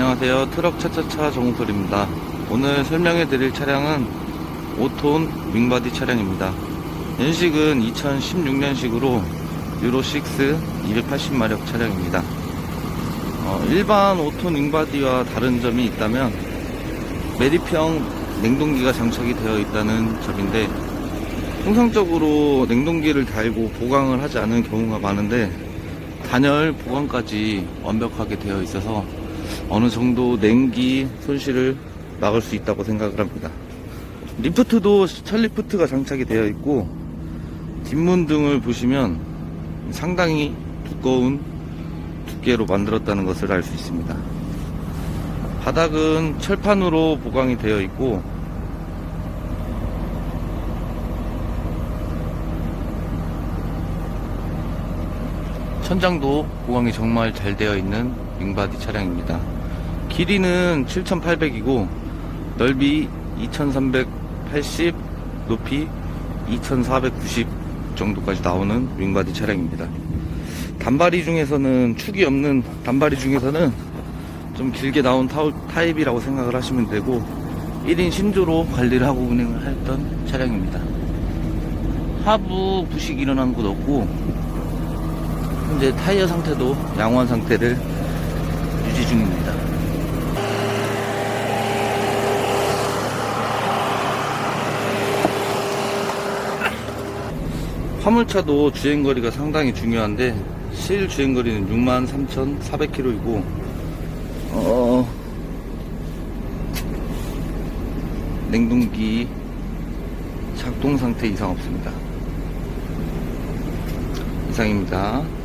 안녕하세요. 트럭 차차차 정우솔입니다. 오늘 설명해 드릴 차량은 5톤 윙바디 차량입니다. 연식은 2016년식으로 유로6 280마력 차량입니다. 어, 일반 5톤 윙바디와 다른 점이 있다면 매립형 냉동기가 장착이 되어 있다는 점인데 통상적으로 냉동기를 달고 보강을 하지 않은 경우가 많은데 단열 보강까지 완벽하게 되어 있어서 어느 정도 냉기 손실을 막을 수 있다고 생각을 합니다. 리프트도 첫 리프트가 장착이 되어 있고 뒷문 등을 보시면 상당히 두꺼운 두께로 만들었다는 것을 알 수 있습니다. 바닥은 철판으로 보강이 되어 있고 천장도 보강이 정말 잘 되어 있는 윙바디 차량입니다. 길이는 7,800이고 넓이 2,380, 높이 2,490 정도까지 나오는 윙바디 차량입니다. 단발이 중에서는 축이 없는 단발이 중에서는 좀 길게 나온 타입이라고 생각을 하시면 되고 1인 신조로 관리를 하고 운행을 했던 차량입니다. 하부 부식 일어난 곳 없고 현재 타이어 상태도 양호한 상태를 유지 중입니다. 화물차도 주행거리가 상당히 중요한데 실 주행거리는 63,400km이고 어 냉동기 작동 상태 이상 없습니다. 이상입니다.